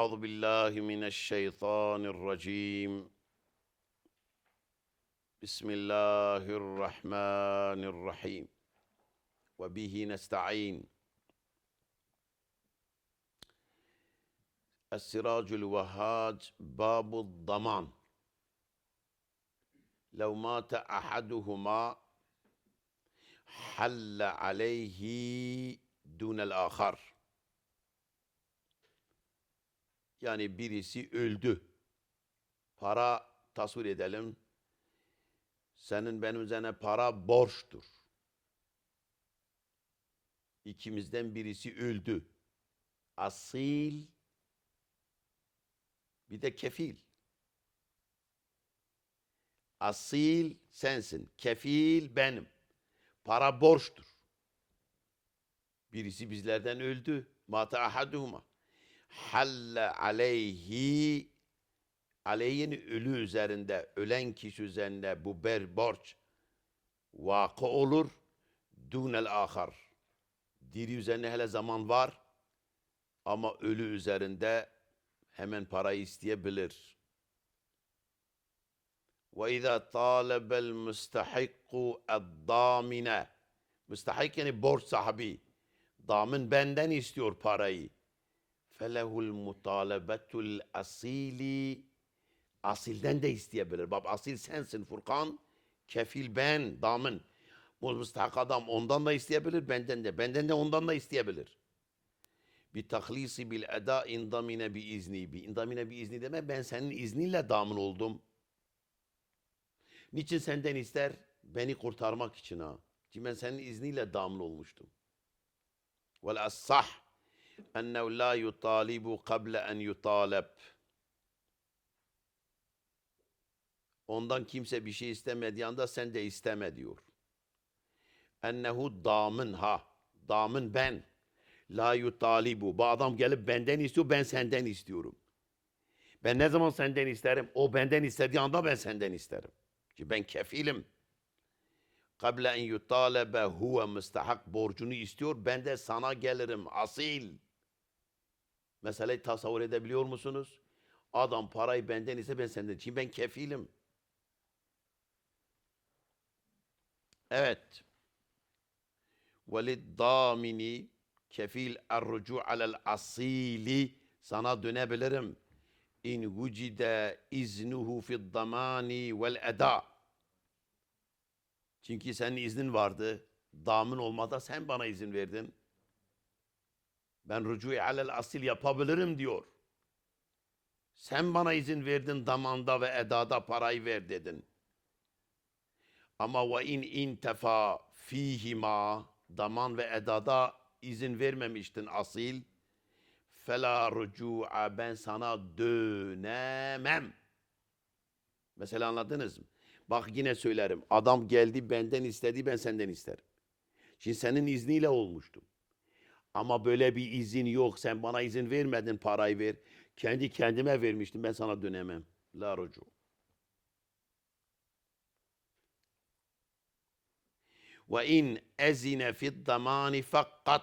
أعوذ بالله من الشيطان الرجيم. بسم الله الرحمن الرحيم. وبه نستعين. السراج الوهاج باب الضمان. لو مات أحدهما حل عليه دون الآخر. Yani birisi öldü. Para tasvir edelim. Senin benim üzerine para borçtur. İkimizden birisi öldü. Asil bir de kefil. Asil sensin. Kefil benim. Para borçtur. Birisi bizlerden öldü. Mata ahaduhuma. Halle aleyhi aleyhin ölü üzerinde, ölen kişi üzerinde bu ber borç vakı olur. Dunel ahar. Diri üzerine hele zaman var. Ama ölü üzerinde hemen parayı isteyebilir. Ve izâ tâlebel müstehikku eddâmine. Müstehik yani borç sahibi. Damın benden istiyor parayı. Felehul mutalebetul asili. Asilden de isteyebilir. Bak asil sensin Furkan. Kefil ben, damın. Bu müstahak adam ondan da isteyebilir, benden de. Benden de ondan da isteyebilir. Bir tahlisi bil eda indamine bi izni. Bir indamine bi izni deme ben senin izninle damın oldum. Niçin senden ister? Beni kurtarmak için ha. Çünkü ben senin izniyle damın olmuştum. Vel as-sah ennehu la yutalibu kable en yutaleb. Ondan kimse bir şey istemediği anda sen de isteme diyor. Ennehu damın ha. Damın ben. La yutalibu. Bu adam gelip benden istiyor, ben senden istiyorum. Ben ne zaman senden isterim? O benden istediği anda ben senden isterim. Ki ben kefilim. Kable en yutalebe huve müstahak borcunu istiyor. Ben de sana gelirim. Asil. Meseleyi tasavvur edebiliyor musunuz? Adam parayı benden ise ben senden. Çünkü ben kefilim. Evet. Damini kefil errucu alel asili sana dönebilirim. İn vucide iznuhu fid damani vel eda. Çünkü senin iznin vardı. Damın olmada sen bana izin verdin. Ben rücu alel asil yapabilirim diyor. Sen bana izin verdin damanda ve edada parayı ver dedin. Ama ve in intefa fihima daman ve edada izin vermemiştin asil. Fela rücu'a ben sana dönemem. Mesela anladınız mı? Bak yine söylerim. Adam geldi benden istedi ben senden isterim. Şimdi senin izniyle olmuştum. Ama böyle bir izin yok. Sen bana izin vermedin parayı ver. Kendi kendime vermiştim. Ben sana dönemem. La rucu. Ve in ezine fid damani fakat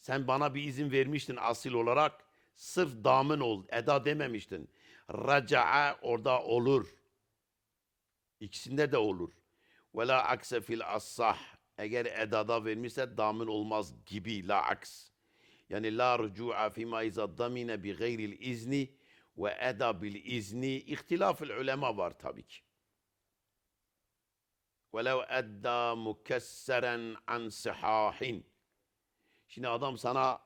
sen bana bir izin vermiştin asil olarak. Sırf damın ol. Eda dememiştin. Raca'a orada olur. İkisinde de olur. Ve la akse fil assah. Eğer edada vermişse damın olmaz gibi. La aks. Yani la rücu'a fima izâ damine bi gayril izni ve eda bil izni. İhtilafül ulema var tabii ki. وَلَوْ اَدَّى مُكَسَّرًا عَنْ سِحَاحٍ Şimdi adam sana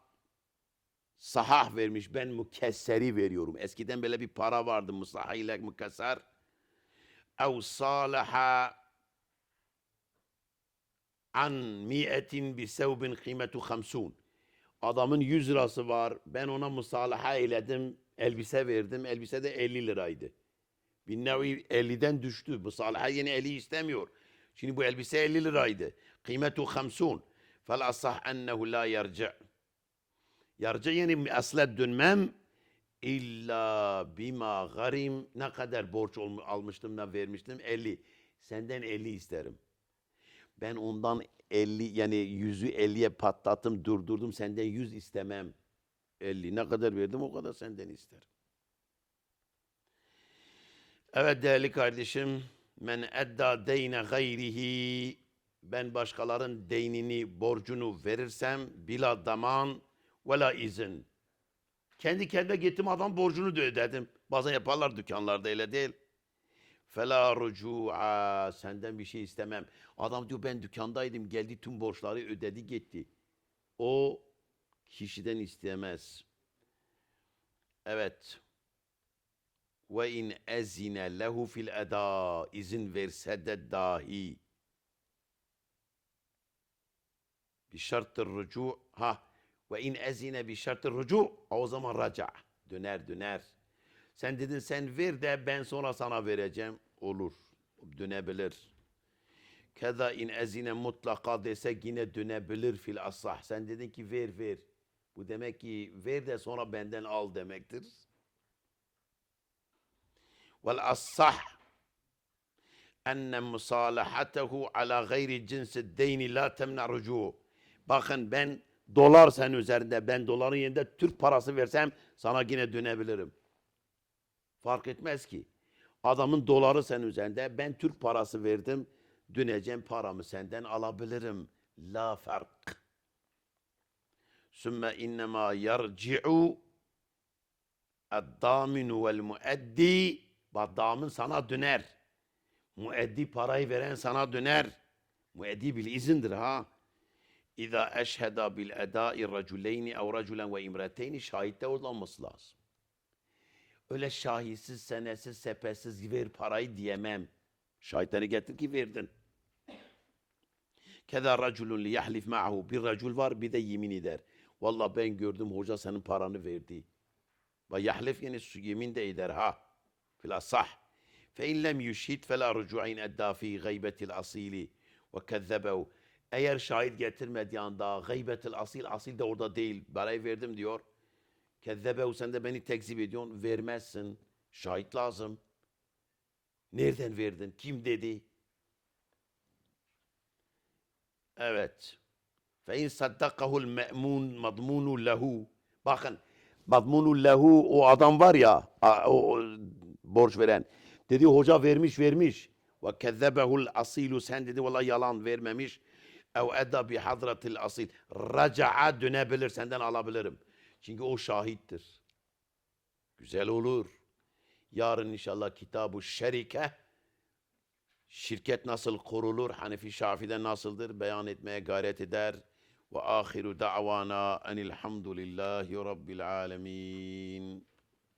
sahah vermiş, ben mükesseri veriyorum. Eskiden böyle bir para vardı, musahha ile mükesser. اَوْ صَالَحَ an mi'etin bi sevbin kıymetu hamsun. Adamın 100 lirası var. Ben ona musalaha eyledim. Elbise verdim. Elbise de 50 liraydı. Bir nevi 50'den düştü. Musalaha yeni 50 istemiyor. Şimdi bu elbise 50 liraydı. Kıymetu hamsun. Fel asah ennehu la yerci. Yerci yani asla dönmem. İlla bima garim. Ne kadar borç almıştım da vermiştim? 50. Senden 50 isterim. Ben ondan 50 yani yüzü 50'ye patlattım durdurdum senden 100 istemem. 50. Ne kadar verdim o kadar senden isterim. Evet değerli kardeşim. Men edda deyne gayrihi ben başkaların deynini, borcunu verirsem bila daman ve la izin. Kendi kendime gittim adam borcunu da ödedim. Bazen yaparlar dükkanlarda öyle değil. Fela rucu'a senden bir şey istemem. Adam diyor ben dükkandaydım geldi tüm borçları ödedi gitti. O kişiden istemez. Evet. Ve in ezine lehu fil eda izin verse de dahi. Bir şarttır rucu. Ha. Ve in ezine bir şarttır rucu. O zaman raca. Döner döner. Sen dedin sen ver de ben sonra sana vereceğim. Olur. Dönebilir. Keza in ezine mutlaka dese yine dönebilir fil asah. Sen dedin ki ver ver. Bu demek ki ver de sonra benden al demektir. Vel asah enne musalahatehu ala gayri cinsi deyni la temna. Bakın ben dolar sen üzerinde ben doların yerinde Türk parası versem sana yine dönebilirim. Fark etmez ki. Adamın doları sen üzerinde ben Türk parası verdim döneceğim paramı senden alabilirim. La fark. Sümme innema yarci'u eddaminu vel mueddi bak damin sana döner. Mueddi parayı veren sana döner. Mueddi bil izindir ha. İza eşheda bil edai raculeyni ev raculen ve imreteyni şahitte olması lazım. Öyle şahitsiz, senesiz, sepesiz ver parayı diyemem. Şahitleri getir ki verdin. Keda raculun li yahlif ma'ahu. Bir racul var bir de yemin eder. Vallahi ben gördüm hoca senin paranı verdi. Ve yahlif yani yemin de eder ha. Fil asah. Fe in lem yushhid fe la rucu'in edda fi gaybetil asili ve kezzebehu. Eğer şahit getirmediği anda gaybetil asil, asil de orada değil. Parayı verdim diyor. Kezzebehu sen de beni tekzip ediyorsun. Vermezsin. Şahit lazım. Nereden verdin? Kim dedi? Evet. Fe in saddakahul me'mun madmunu lehu. Bakın madmunu lehu o adam var ya o, o borç veren. Dedi hoca vermiş vermiş. Ve kezzebehul asilu sen dedi valla yalan vermemiş. Ev edda bi hadratil asil. Raca'a dönebilir senden alabilirim. Çünkü o şahittir. Güzel olur. Yarın inşallah kitabı şerike şirket nasıl kurulur, Hanefi Şafi'de nasıldır beyan etmeye gayret eder. Ve ahiru da'vana enilhamdülillahi rabbil alemin.